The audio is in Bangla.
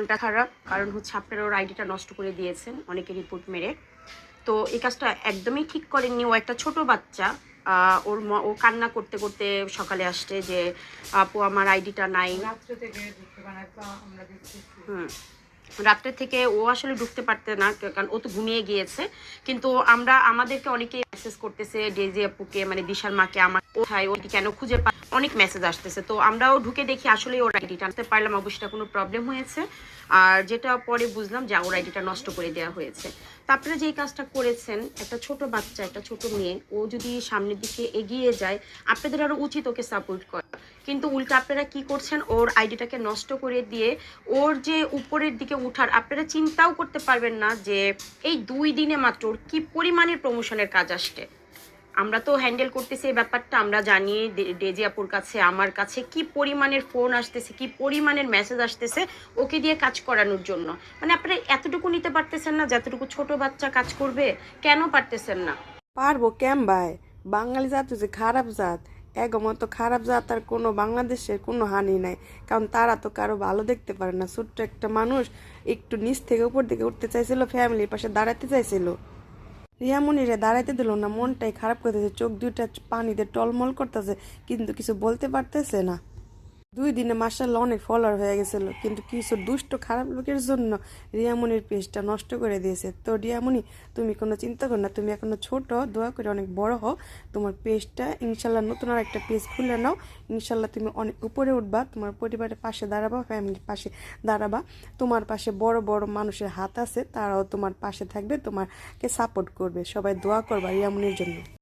মনটা খারাপ কারণ হচ্ছে আপনারা ওর আইডিটা নষ্ট করে দিয়েছেন অনেকে রিপোর্ট মেরে। তো এই কাজটা একদমই ঠিক করেননি। ও একটা ছোট বাচ্চা ওর ও কান্না করতে করতে সকালে আসছে যে আপু আমার আইডিটা নাই। হুম। রাত্রে থেকে ও আসলে ঢুকতে পারতে না কারণ ও তো ঘুমিয়ে গিয়েছে। কিন্তু আমরা আমাদেরকে অনেকে মেসেজ করতেছে ডেজি আপুকে মানে দিশার মাকে আমার কোথায় ও কেন খুঁজে পা অনেক মেসেজ আসতেছে। তো আমরাও ঢুকে দেখি আসলে ওর আইডিটা আনতে পারলাম, অবশ্যই কোনো প্রবলেম হয়েছে। আর যেটা পরে বুঝলাম যে ওর আইডিটা নষ্ট করে দেওয়া হয়েছে। তো আপনারা যেই কাজটা করেছেন, একটা ছোট বাচ্চা, একটা ছোট মেয়ে, ও যদি সামনের দিকে এগিয়ে যায়, আপনাদের আরও উচিত ওকে সাপোর্ট করা। কিন্তু উল্টা আপনারা কি করছেন, ওর আইডিটাকে নষ্ট করে দিয়ে ওর যে উপরের দিকে উঠার, আপনারা চিন্তাও করতে পারবেন না যে এই দুই দিনে মাত্র ওর কি পরিমাণের প্রমোশনের কাজ আসছে। আমরা তো হ্যান্ডেল করতেছি এই ব্যাপারটা, আমরা জানি ডেজি আপুর কাছে, আমার কাছে কি পরিমাণের ফোন আসতেছে, কি পরিমাণের মেসেজ আসতেছে, ওকে দিয়ে কাজ করানোর জন্য। মানে আপনারা এতটুকু নিতে পারতেছেন না, যতটুকু ছোট বাচ্চা কাজ করবে, কেন পারতেছেন না? পারব কেম ভাই? বাঙালি জাত হচ্ছে খারাপ জাত। মতো খারাপ জাত আর কোনো বাংলাদেশের কোনো হানি নাই। কারণ তারা তো কারও ভালো দেখতে পারে না। ছোট্ট একটা মানুষ একটু নিচ থেকে উপর দিকে উঠতে চাইছিল ফ্যামিলির পাশে দাঁড়াতে চাইছিল। রিয়ামণিরে দাঁড়াইতে দিল না, মনটাই খারাপ করতেছে, চোখ দুইটা পানিতে টলমল করতেছে, কিন্তু কিছু বলতে পারতেছে না। দুই দিনে মার্শাল্লাহ অনেক ফলোয়ার হয়ে গেছিল। কিন্তু কিছু দুষ্ট খারাপ লোকের জন্য রিয়ামনির পেজটা নষ্ট করে দিয়েছে। তো রিয়ামনি, তুমি কোনো চিন্তা করো না, তুমি এখনও ছোট, দোয়া করে অনেক বড় হও। তোমার পেজটা ইনশাল্লাহ নতুন আর একটা পেজ খুলে নাও। ইনশাল্লাহ তুমি অনেক উপরে উঠবা, তোমার পরিবারের পাশে দাঁড়াবা ফ্যামিলির পাশে দাঁড়াবা। তোমার পাশে বড় বড় মানুষের হাত আছে, তারাও তোমার পাশে থাকবে তোমাকে সাপোর্ট করবে। সবাই দোয়া করবা রিয়ামনির জন্য।